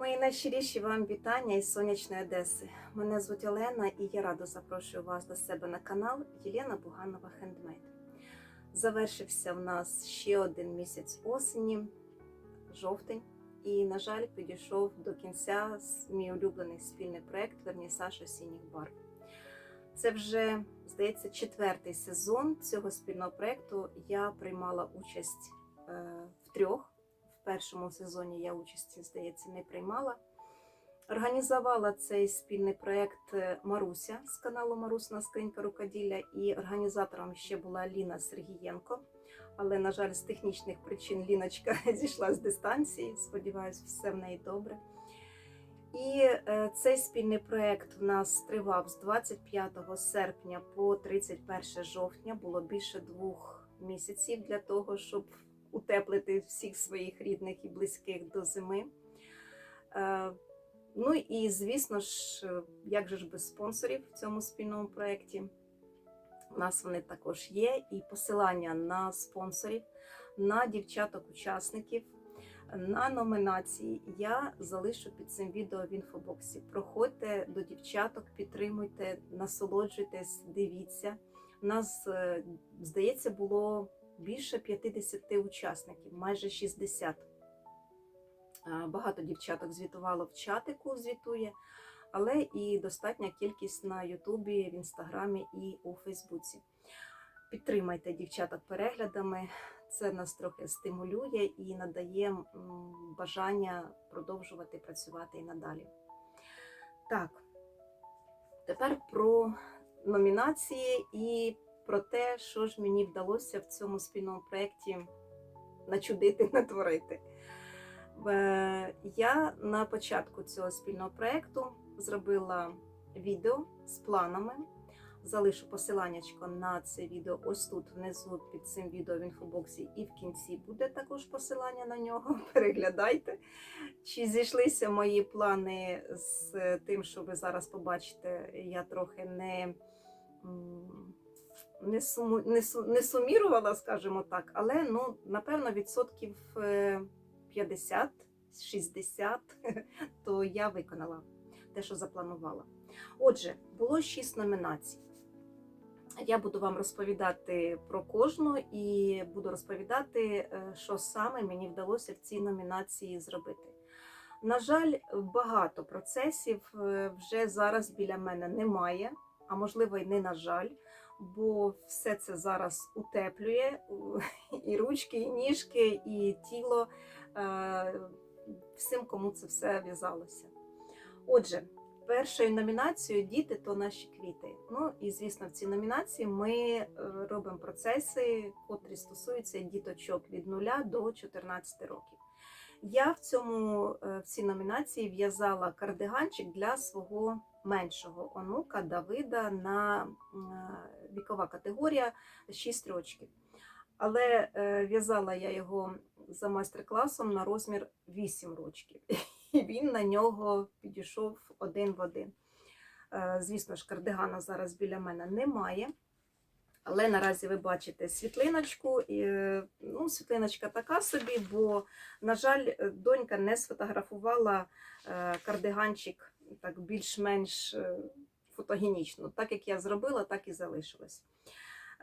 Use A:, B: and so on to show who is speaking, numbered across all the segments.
A: Мої найщиріші вам вітання із сонячної Одеси. Мене звуть Олена і я радо запрошую вас до себе на канал Єлена Буганова Хендмейд. Завершився в нас ще один місяць осені, жовтень, і, на жаль, підійшов до кінця мій улюблений спільний проєкт Вернісаж осінніх барв. Це вже, здається, четвертий сезон цього спільного проєкту. Я приймала участь е, в трьох. В першому сезоні я участі, здається, не приймала. Організувала цей спільний проєкт Маруся з каналу Марусна Скринька Рукоділля, і організатором ще була Ліна Сергієнко. Але, на жаль, з технічних причин Ліночка зійшла з дистанції. Сподіваюсь, все в неї добре. І е, цей спільний проєкт в нас тривав з 25 серпня по 31 жовтня. Було більше двох місяців для того, щоб утеплити всіх своїх рідних і близьких до зими. Е, Ну і звісно ж, як же ж без спонсорів в цьому спільному проєкті. У нас вони також є, і посилання на спонсорів, на дівчаток-учасників, на номінації я залишу під цим відео в інфобоксі. Проходьте до дівчаток, підтримуйте, насолоджуйтесь, дивіться. У нас, е, здається, було більше 50 учасників, майже 60. Е, Багато дівчаток звітувало в чатику, звітує, але і достатня кількість на Ютубі, в Інстаграмі і у Фейсбуці. Підтримайте дівчаток переглядами, це нас трохи стимулює і надає бажання продовжувати працювати і надалі. Так, тепер про номінації і про те, що ж мені вдалося в цьому спільному проєкті начудити, натворити. Е, Я на початку цього спільного проєкту зробила відео з планами. Залишу посиланнячко на це відео ось тут внизу під цим відео в інфобоксі, і в кінці буде також посилання на нього. Переглядайте. Чи зійшлися мої плани з тим, що ви зараз побачите, я трохи не, не, суму, не, не сумірувала, скажімо так, але ну, напевно відсотків е, 50-60 то я виконала те, що запланувала. Отже, було шість номінацій. Я буду вам розповідати про кожну і буду розповідати, е, що саме мені вдалося в цій номінації зробити. На жаль, багато процесів е, вже зараз біля мене немає, а можливо, й не на жаль, бо все це зараз утеплює і ручки, і ніжки, і тіло е, всім, кому це все в'язалося. Отже, першою номінацією Діти то наші квіти. Ну і звісно, в цій номінації ми е, робимо процеси, котрі стосуються діточок від 0 до 14 років. Я в цьому е, в цій номінації в'язала кардиганчик для свого меншого онука Давида на вікова категорія 6 років. Але е, в'язала я його за майстер-класом на розмір 8 років. І він на нього підійшов один в один. Е, Звісно ж, кардигана зараз біля мене немає. Але наразі ви бачите світлиночку. І, е, ну, світлиночка така собі, бо, на жаль, донька не сфотографувала кардиганчик так більш-менш фотогенічно. Так як я зробила, так і залишилось.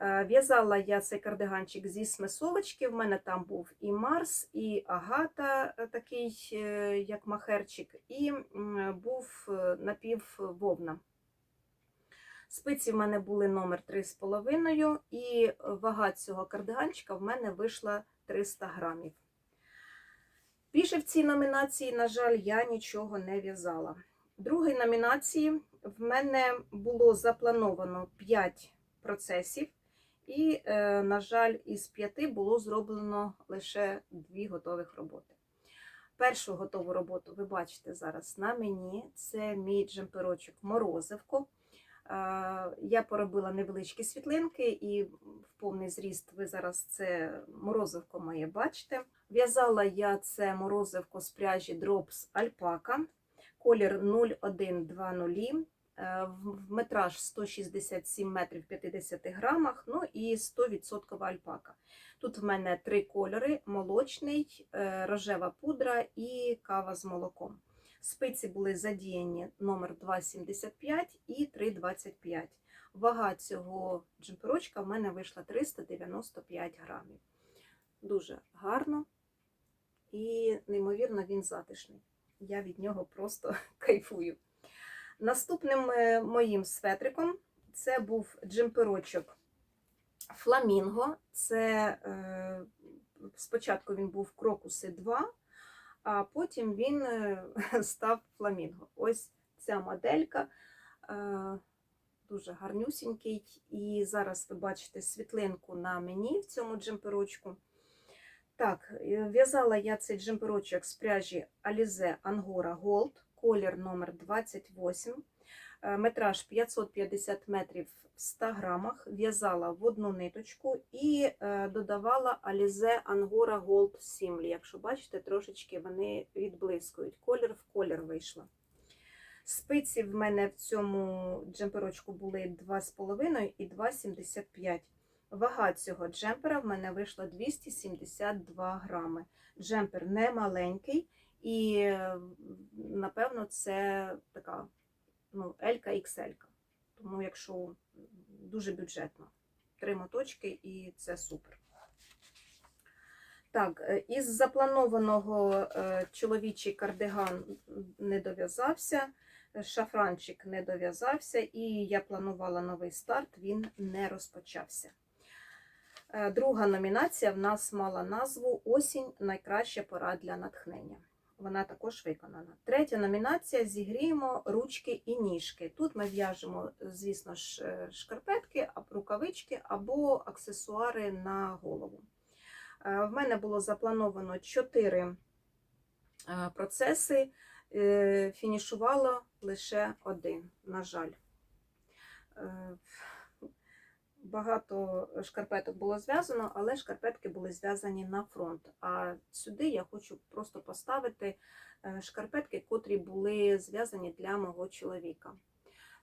A: Е, В'язала я цей кардиганчик зі смисовочки. В мене там був і Марс, і Агата, е, такий, е, як махерчик, і був напіввовна. Спиці в мене були номер 3,5, і вага цього кардиганчика в мене вийшла 300 грамів. Більше в цій номінації, на жаль, я нічого не в'язала. Другій номінації в мене було заплановано 5 процесів, і, е, на жаль, із 5 було зроблено лише 2 готових роботи. Першу готову роботу ви бачите зараз на мені. Це мій джемперочок Морозивко. Е, Я поробила невеличкі світлинки, і в повний зріст ви зараз це морозивко моє бачите. В'язала я це морозивко з пряжі Drops Alpaca, колір 0120, е, метраж 167 метрів 50 грамах, ну і 100% альпака. Тут в мене три кольори: молочний, е, рожева пудра і кава з молоком. Спиці були задіяні номер 2,75 і 3,25. Вага цього джемперочка в мене вийшла 395 грамів. Дуже гарно і неймовірно він затишний. Я від нього просто кайфую. Наступним е, моїм светриком це був джемперочок Фламінго. Це е, спочатку він був крокуси 2, а потім він е, став фламінго. Ось ця моделька дуже гарнюсінький. І зараз ви бачите світлинку на мені в цьому джемперочку. Так, е, в'язала я цей джемперочок з пряжі Alize Angora Gold, колір номер 28, е, метраж 550 метрів в 100 грамах, в'язала в одну ниточку і е, додавала Alize Angora Gold Simli. Якщо бачите, трошечки вони відблискують. Колір в колір вийшла. Спиці в мене в цьому джемперочку були 2,5 і 2,75. Вага цього джемпера в мене вийшла 272 грами. Джемпер не маленький, і, напевно, це така ну, L-ка XL. Тому, якщо дуже бюджетно, три моточки і це супер. Так, е, із запланованого е, чоловічий кардиган не дов'язався, шафранчик не дов'язався, і я планувала новий старт, він не розпочався. Е, Друга номінація в нас мала назву Осінь найкраща пора для натхнення. Вона також виконана. Третя номінація зігріємо ручки і ніжки. Тут ми в'яжемо, звісно ж, е, шкарпетки, рукавички або аксесуари на голову. Е, В мене було заплановано 4 процеси, фінішувало лише один, на жаль. Багато шкарпеток було зв'язано, але шкарпетки були зв'язані на фронт. А сюди я хочу просто поставити е, шкарпетки, котрі були зв'язані для мого чоловіка.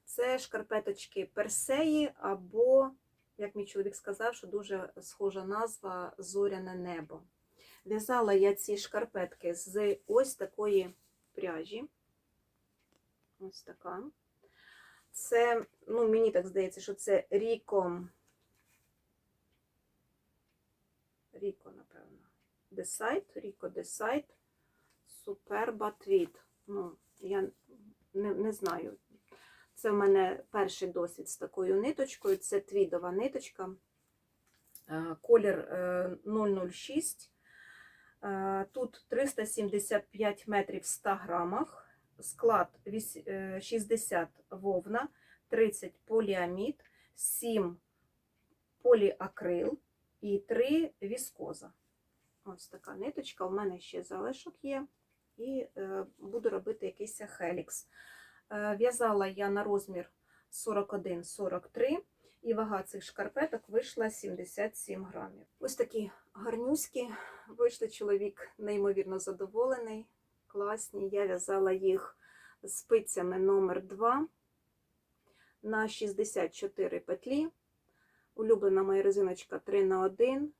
A: Це шкарпеточки персеї, або, як мій чоловік сказав, що дуже схожа назва зоряне небо. В'язала я ці шкарпетки з ось такої пряжі. Ось така. Це, ну, мені так здається, що це Ріко. Ріко, напевно. Десайт, Ріко Десайт, Суперба Твіт. Ну, я не, не знаю. Це в мене перший досвід з такою ниточкою. Це твідова ниточка. Е, Колір е, 006. Е, Тут 375 метрів в 100 грамах склад е, 60 вовна, 30 поліамід, 7 поліакрил і 3 віскоза. Ось така ниточка. У мене ще залишок є. І е, буду робити якийсь хелікс. Е, В'язала я на розмір 41-43, і вага цих шкарпеток вийшла 77 грамів. Ось такі гарнюські вийшли. Чоловік неймовірно задоволений класні. Я в'язала їх спицями номер 2 на 64 петлі. Улюблена моя резиночка 3 на 1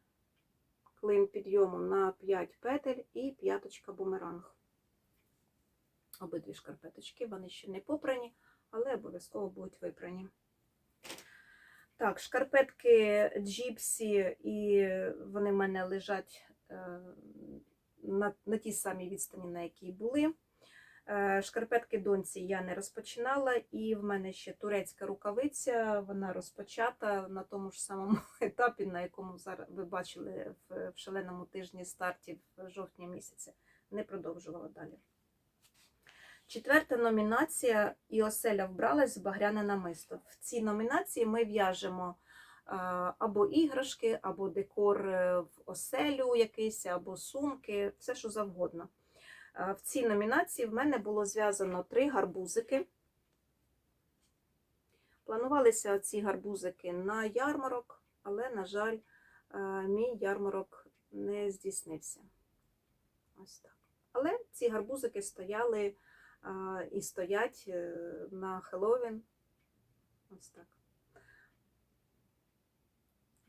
A: клин підйому на 5 петель і п'яточка бумеранг. Обидві шкарпеточки, вони ще не попрані, але обов'язково будуть випрані. Так, шкарпетки джіпсі, і вони в мене лежать е, на, на тій самій відстані, на якій були. Е, Шкарпетки доньці я не розпочинала, і в мене ще турецька рукавиця, вона розпочата на тому ж самому етапі, на якому зараз ви бачили в, шаленому тижні стартів в жовтні місяці. Не продовжувала далі. Четверта номінація і оселя вбралась з багряне намисто. В цій номінації ми в'яжемо або іграшки, або декор е, в оселю якийсь, або сумки, все що завгодно. В цій номінації в мене було зв'язано три гарбузики. Планувалися ці гарбузики на ярмарок, але, на жаль, мій ярмарок не здійснився. Ось так. Але ці гарбузики стояли і стоять е, на Хеллоуін. Ось так.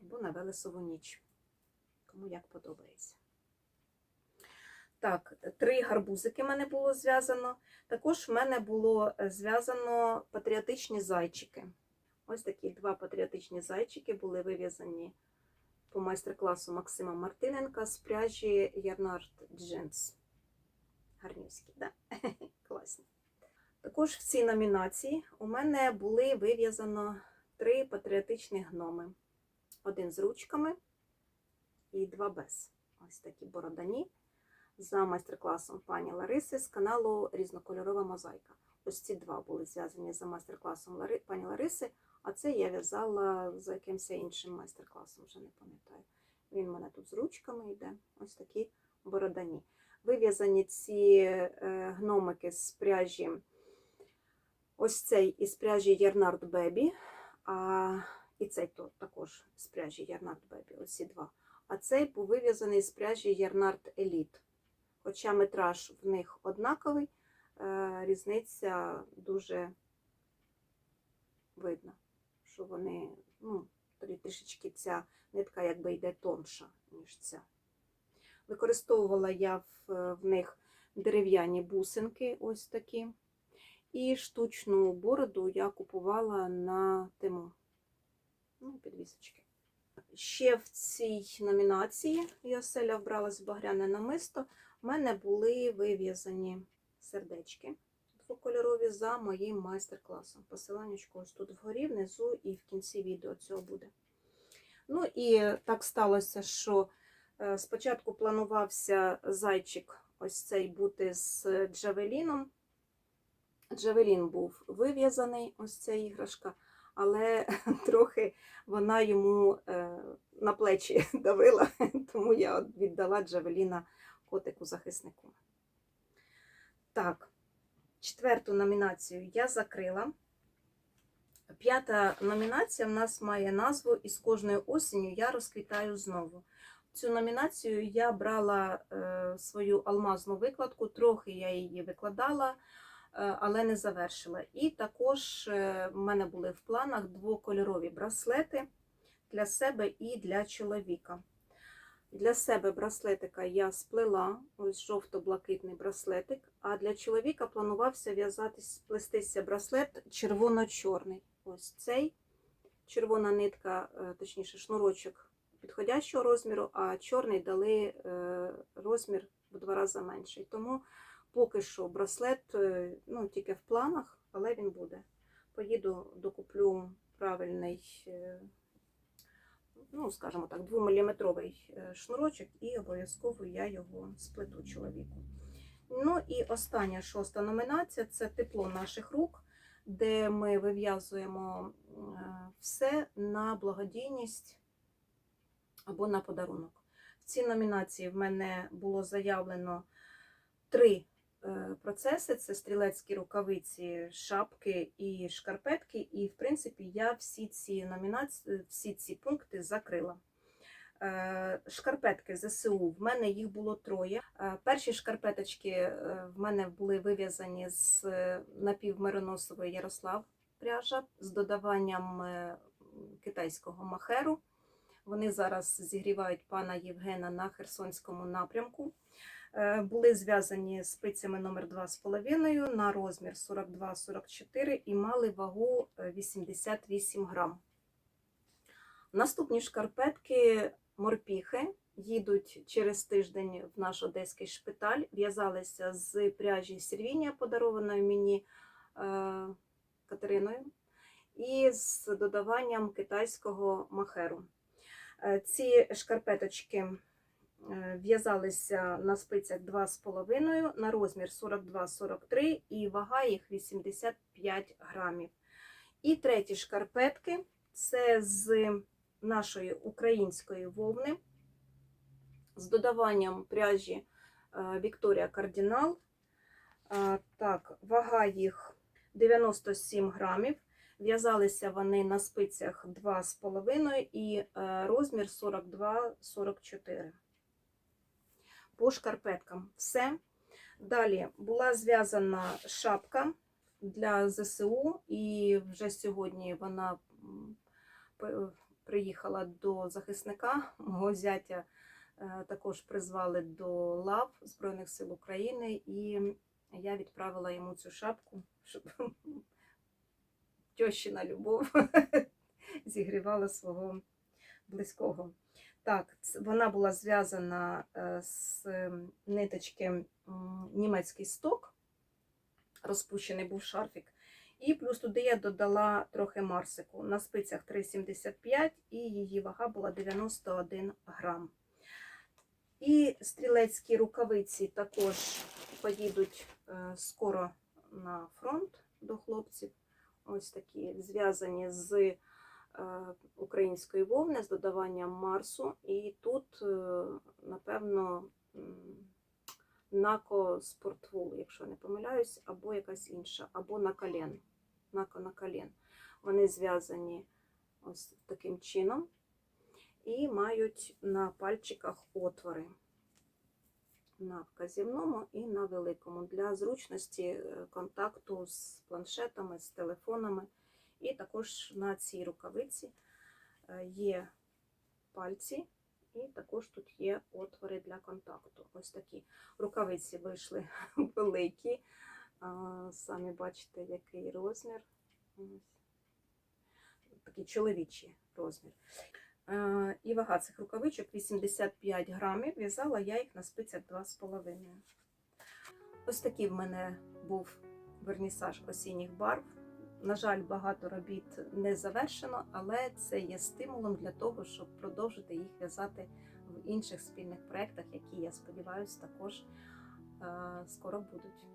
A: Або на Велесову ніч. Кому як подобається. Так, три гарбузики в мене було зв'язано. Також в мене було е, зв'язано патріотичні зайчики. Ось такі два патріотичні зайчики були вив'язані по майстер-класу Максима Мартиненка з пряжі Ярнард Джинс. Гарнюські, да? Класні. Також в цій номінації у мене були вив'язано три патріотичні гноми. Один з ручками і два без. Ось такі бородані за майстер-класом пані Лариси з каналу Різнокольорова мозаїка. Ось ці два були зв'язані за майстер-класом пані Лариси, а це я в'язала за якимось іншим майстер-класом, вже не пам'ятаю. Він у мене тут з ручками йде. Ось такі бородані. Вив'язані ці е, гномики з пряжі. Ось цей із пряжі Ярнард Бебі, а і цей то також з пряжі Ярнард Бебі. Ось ці два. А цей був вив'язаний з пряжі Ярнард Еліт. Хоча метраж в них однаковий, е, різниця дуже видно, що вони, ну, трішечки ця нитка якби йде тонша, ніж ця. Використовувала я в, в них дерев'яні бусинки, ось такі. І штучну бороду я купувала на тему. Ну, підвісочки. Ще в цій номінації Йоселя вбралась в багряне намисто. У мене були вив'язані сердечки двокольорові за моїм майстер-класом. Посиланнячко ось тут вгорі, внизу і в кінці відео цього буде. Ну і так сталося, що е, спочатку планувався зайчик ось цей бути з джавеліном. Джавелін був вив'язаний, ось ця іграшка, але трохи вона йому е, на плечі давила, тому я віддала Джавеліна котику-захиснику. Так, четверту номінацію я закрила. П'ята номінація в нас має назву Із кожною осінню я розквітаю знову. Цю номінацію я брала е, свою алмазну викладку, трохи я її викладала, але не завершила. І також е, в мене були в планах двокольорові браслети для себе і для чоловіка. Для себе браслетика я сплела, ось жовто-блакитний браслетик, а для чоловіка планувався в'язатись, плестися браслет червоно-чорний. Ось цей червона нитка, е, точніше, шнурочок підходящого розміру, а чорний дали е, розмір в два рази менший. Тому поки що браслет е, ну, тільки в планах, але він буде. Поїду, докуплю правильний. е, ну, скажімо так, 2-мм шнурочок, і обов'язково я його сплету чоловіку. Ну і остання шоста номінація це тепло наших рук, де ми вив'язуємо е, все на благодійність або на подарунок. В цій номінації в мене було заявлено три е, процеси: це стрілецькі рукавиці, шапки і шкарпетки. І, в принципі, я всі ці номінації, всі ці пункти закрила. Е, Шкарпетки ЗСУ в мене їх було троє. Е, Перші шкарпеточки е, в мене були вив'язані з е, напівмироносової Ярослав пряжа з додаванням е, китайського махеру. Вони зараз зігрівають пана Євгена на Херсонському напрямку. Е, Були зв'язані спицями номер 2,5 на розмір 42-44 і мали вагу е, 88 грам. Наступні шкарпетки морпіхи їдуть через тиждень в наш одеський шпиталь. В'язалися з пряжі Сірвінія, подарованої мені е, Катериною, і з додаванням китайського махеру. Е, Ці шкарпеточки е, в'язалися на спицях 2,5 на розмір 42-43 і вага їх 85 грамів. І треті шкарпетки це з нашої української вовни з додаванням пряжі е, Вікторія Кардінал. Е, Так, вага їх 97 грамів. В'язалися вони на спицях 2,5 і е, розмір 42-44. По шкарпеткам все. Далі була зв'язана шапка для ЗСУ, і вже сьогодні вона приїхала до захисника мого зятя е, також призвали до лав Збройних сил України, і я відправила йому цю шапку, щоб тьощина любов зігрівала свого близького. Так, вона була зв'язана е, з ниточки німецький сток, розпущений був шарфік. І плюс туди я додала трохи марсику. На спицях 3,75 і її вага була 91 грам. І стрілецькі рукавиці також поїдуть е, скоро на фронт до хлопців. Ось такі зв'язані з української вовни з додаванням Марсу. І тут, е, напевно, нако спортвул, якщо не помиляюсь, або якась інша, або на колен. Нако на колен. Вони зв'язані ось таким чином і мають на пальчиках отвори на вказівному і на великому для зручності е, контакту з планшетами, з телефонами. І також на цій рукавиці е, є пальці, і також тут є отвори для контакту. Ось такі рукавиці вийшли великі. Самі бачите, який розмір. Такий чоловічий розмір. Е, І вага цих рукавичок 85 грамів. В'язала я їх на спицях 2,5. Ось такий в мене був вернісаж осінніх барв. На жаль, багато робіт не завершено, але це є стимулом для того, щоб продовжити їх в'язати в інших спільних проєктах, які, я сподіваюся, також е, скоро будуть.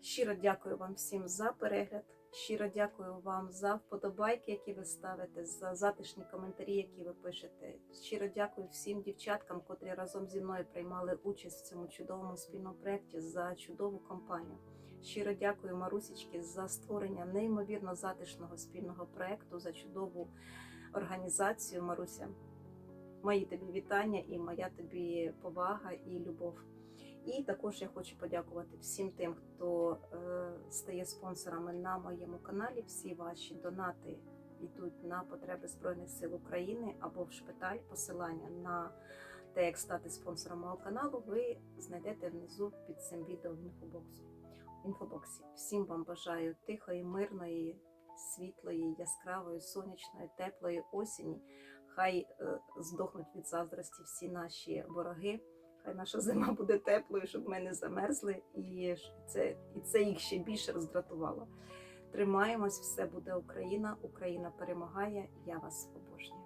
A: Щиро дякую вам всім за перегляд. Щиро дякую вам за вподобайки, які ви ставите, за затишні коментарі, які ви пишете. Щиро дякую всім дівчаткам, котрі разом зі мною приймали участь в цьому чудовому спільному проєкті за чудову компанію. Щиро дякую Марусічки за створення неймовірно затишного спільного проєкту, за чудову організацію. Маруся, мої тобі вітання і моя тобі повага і любов. І також я хочу подякувати всім тим, хто е, стає спонсорами на моєму каналі. Всі ваші донати йдуть на потреби Збройних сил України або в шпиталь. Посилання на те, як стати спонсором мого каналу, ви знайдете внизу під цим відео в інфобоксі. Інфобоксі. Всім вам бажаю тихої, мирної, світлої, яскравої, сонячної, теплої осені. Хай е, здохнуть від заздрості всі наші вороги. Хай наша зима буде теплою, щоб ми не замерзли, і це, і це їх ще більше роздратувало. Тримаємось, все буде Україна. Україна перемагає. Я вас обожнюю.